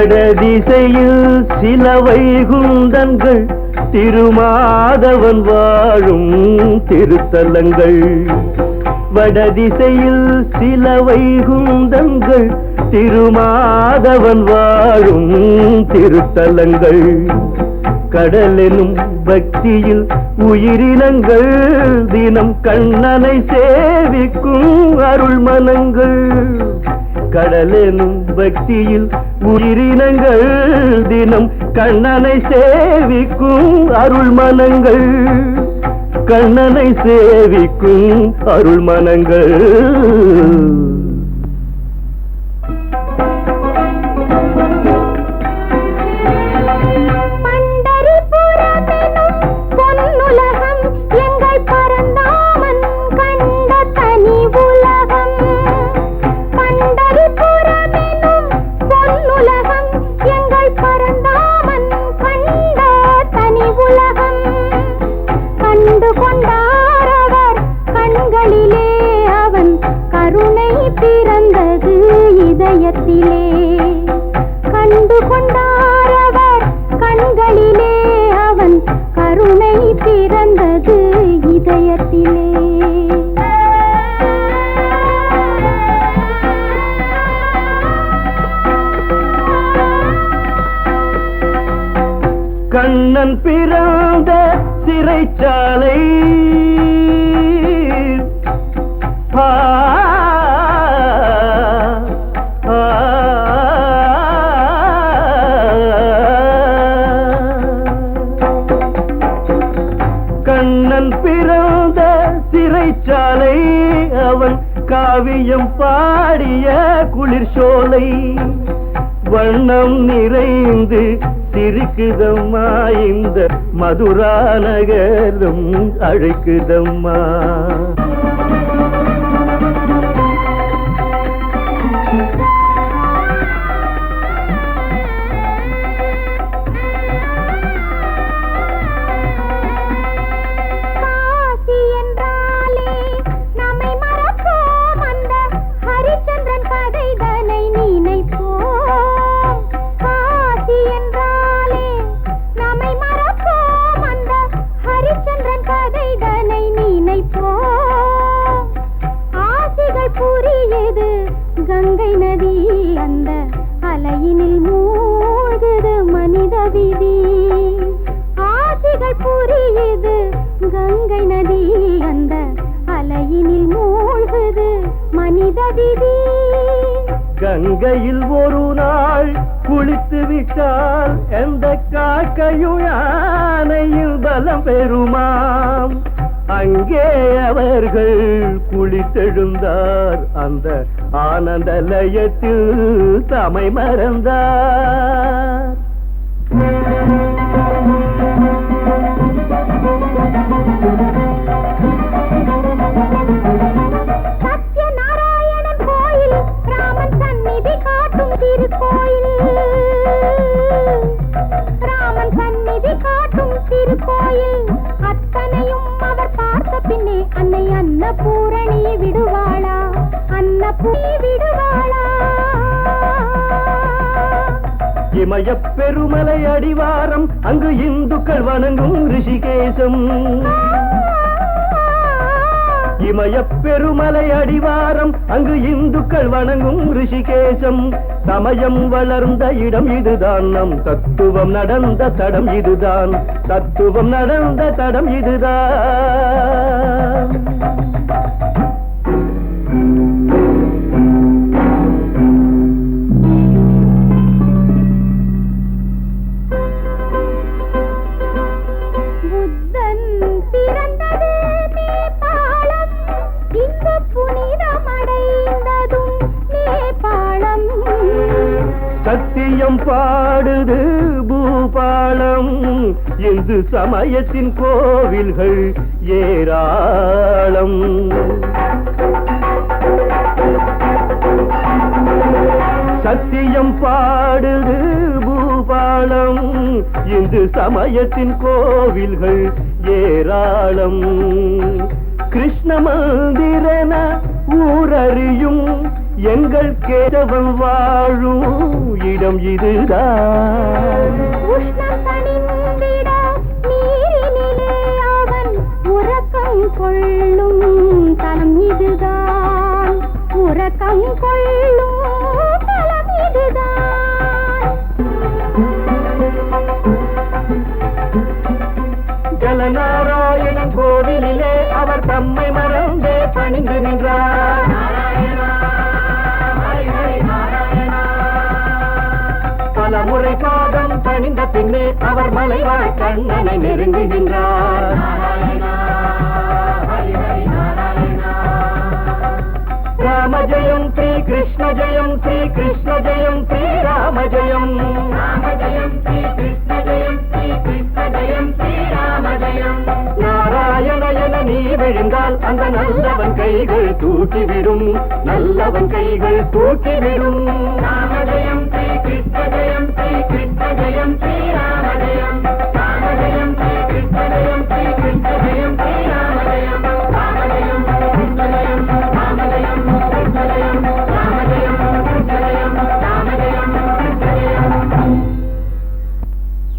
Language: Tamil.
வடதிசையில் சில வைகுந்தன்கள் திருமாதவன் வாழும் திருத்தலங்கள். வடதிசையில் சில வைகுந்தங்கள் திருமாதவன் வாழும் திருத்தலங்கள். கடலெனும் பக்தியில் உயிரினங்கள் தினம் கண்ணனை சேவிக்கும் அருள் மனங்கள் கடலெனும் பக்தியில் உயிரினங்கள் தினம் கண்ணனை சேவிக்கும் அருள் மனங்கள் கண்ணனை சேவிக்கும் அருள் மனங்கள் உள்ளத்திலே கண்டு கொண்டாரவர் கண்களிலே அவன் கருணை பிறந்தது இதயத்திலே. கண்ணன் பிறந்த சிறைச்சாலை. சிறைச்சாலை அவன் காவியம் பாடிய குளிர் சோலை. வண்ணம் நிறைந்து சிரிக்குதம்மா இந்த மதுரா நகரும் அழைக்குதம்மா. கங்கை நதி அந்த அலையினில் மூழ்குது மனித விதி கங்கையில் ஒரு நாள் குளித்து விட்டால் எந்த காக்கையும் பலம் பெறுமாம்? அங்கே அவர்கள் குளித்தெழுந்தார் அந்த ஆனந்த லயத்தில் தமை மறந்தார். அன்னை அன்ன பூரணி விடுவாளா? அன்ன பூ விடுவாளா? இமய பெருமலை அடிவாரம் அங்கு இந்துக்கள் வணங்கும் ரிஷிகேசம். இமய பெருமலை அடிவாரம் அங்கு இந்துக்கள் வணங்கும் ரிஷிகேசம். சமயம் வளர்ந்த இடம் இதுதான் நம் தத்துவம் நடந்த தடம் இதுதான் தத்துவம் நடந்த தடம் இதுதான். பாடுது பூபாலம். இந்து சமயத்தின் கோவில்கள் ஏராளம். சத்தியம் பாடுது பூபாலம். இந்து சமயத்தின் கோவில்கள் ஏராளம். கிருஷ்ண மந்திரன ஊரறியும் எங்கள் கேதவன் வாழும் இடம் இதுதான். உறக்கம் கொள்ளும் தலம் இதுதான். உறக்கம் கொள்ளும் பாதம் பணிந்த பின்னே அவர் மலைவாழ் கண்ணனை நெருங்குகின்றார். ராம ஜெயம் ஸ்ரீ கிருஷ்ண ஜெயம் ஸ்ரீ கிருஷ்ண ஜெயம் ஸ்ரீ ராம ஜெயம். ராம ஜெயம் ஸ்ரீ கிருஷ்ண ஜெயம் ஸ்ரீ ராமஜயம் ஸ்ரீராமஜயம் நாராயணயன நீ விழுந்தால் அந்த நல்லவன் கைகள் தூக்கிவிடும். நல்லவன் கைகள் தூக்கிவிடும். ராமஜயம் ஸ்ரீ கிருஷ்ண ஜயம் ஸ்ரீ கிருஷ்ண ஜயம் ஸ்ரீராமஜயம். ராமஜயம் ஸ்ரீ கிருஷ்ண ஜயம் ஸ்ரீ கிருஷ்ண